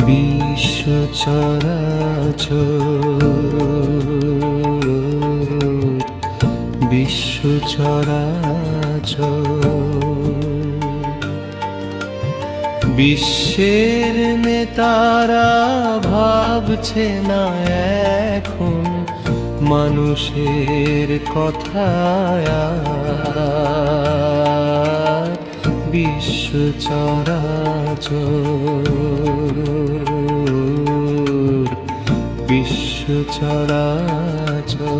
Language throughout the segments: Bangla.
বিশ্ব চরাচর বিশ্ব চরাচর বিশ্বের নেতারা ভাবছে না এখন মানুষের কথা বিশ্ব চরাচর বিশ্ব চরাচর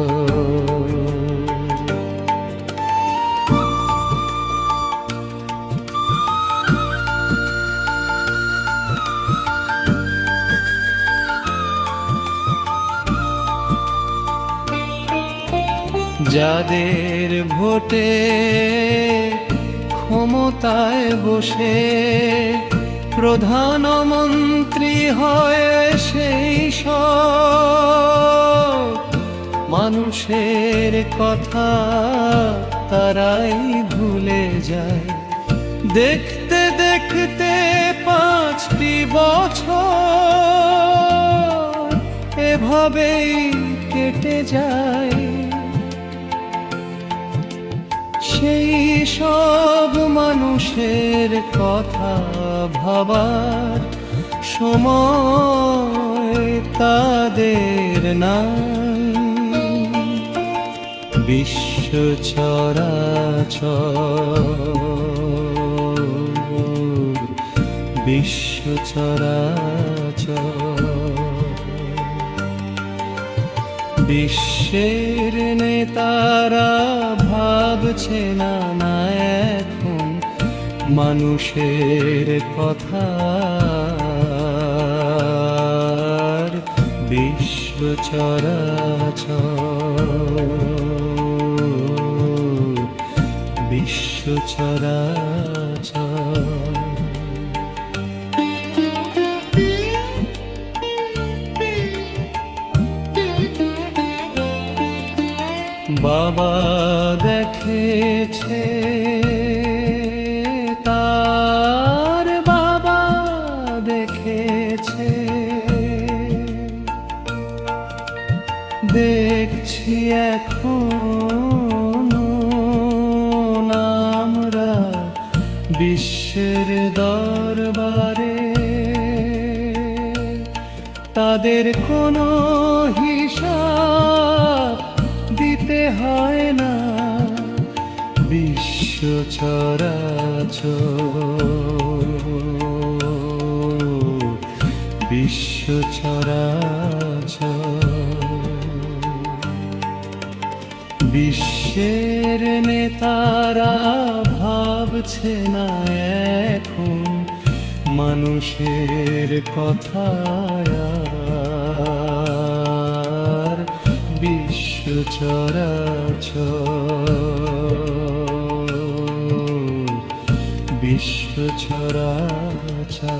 যাদের ভোটে ক্ষমতায় বসে প্রধানমন্ত্রী হয় সেই মানুষের কথা তারাই ভুলে যায়। দেখতে দেখতে পাঁচটি বছর এভাবেই কেটে যায়। সেই সব মানুষের কথা ভাবার সময় তাদের নাই। বিশ্ব চরাচর বিশ্ব চরাচর। বিশ্বের নেতারা ভাবছে না না এখন মানুষের কথা। বিশ্ব চরাচর বিশ্ব চরাচর। দেখেছে তার বাবা দেখেছে। দেখছি এখন আমরা বিশ্বের দরবারে। তাদের কোনো হিসাব দিতে হয় না। বিশ্ব চরাচর বিশ্ব চরাচর বিশ্বের নেতারা ভাবছে না এখন মানুষের কথা আর। বিশ্ব চরাচর বিশ্ব চরাচর